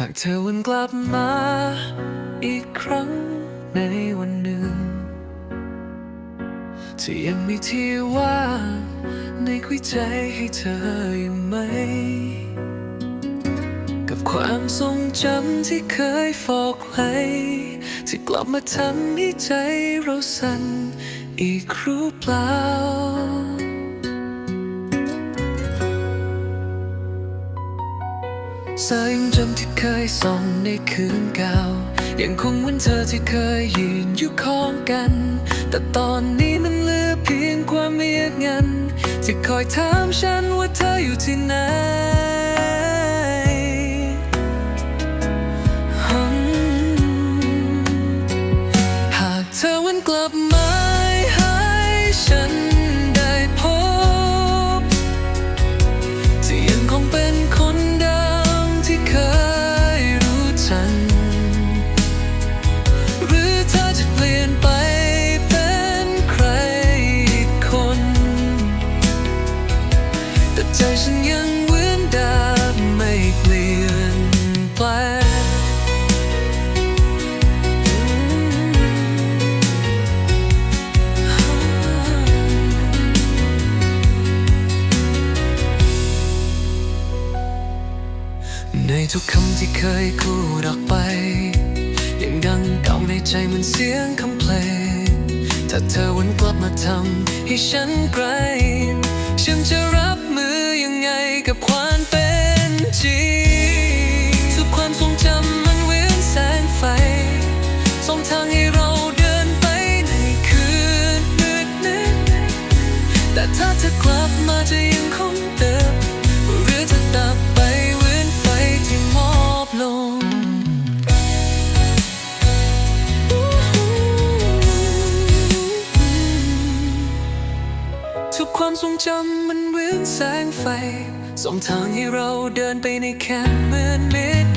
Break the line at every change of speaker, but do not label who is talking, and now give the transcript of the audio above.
หากเธอวนกลับมาอีกครั้งในวันหนึ่ง ที่ยังมีที่ว่างในหัวใจให้เธออยู่ไหม กับความทรงจำที่เคยฟอกไว้ที่กลับมาทำให้ใจเราสั่นอีกรือเปล่า สายยังจำที่เคยส่องในคืนเก่า ยังคงเหมือนเธอที่เคยยืนอยู่ข้องกัน แต่ตอนนี้มันเหลือเพียงความเงียบงัน ที่คอยถามฉันว่าเธออยู่ที่ไหนหากเธอวันกลับมาให้ฉัน ใจฉันยังเหมือนเดิมไม่เปลี่ยนแปลงในทุกคำที่เคยพูดออกไป ยังดังเก่าในใจเหมันเสียงคำเพลง ถ้าเธอวนกลับมาทำให้ฉันไกลฉันจะ แต่ถ้าเธอกลับมาจะยังคงเดิมหรือจะดับไปเหมืนไฟที่มอบลงทุกความทรงจำมันเหมือนแสงไฟส่องทางให้เราเดินไปในแค่มืดมิ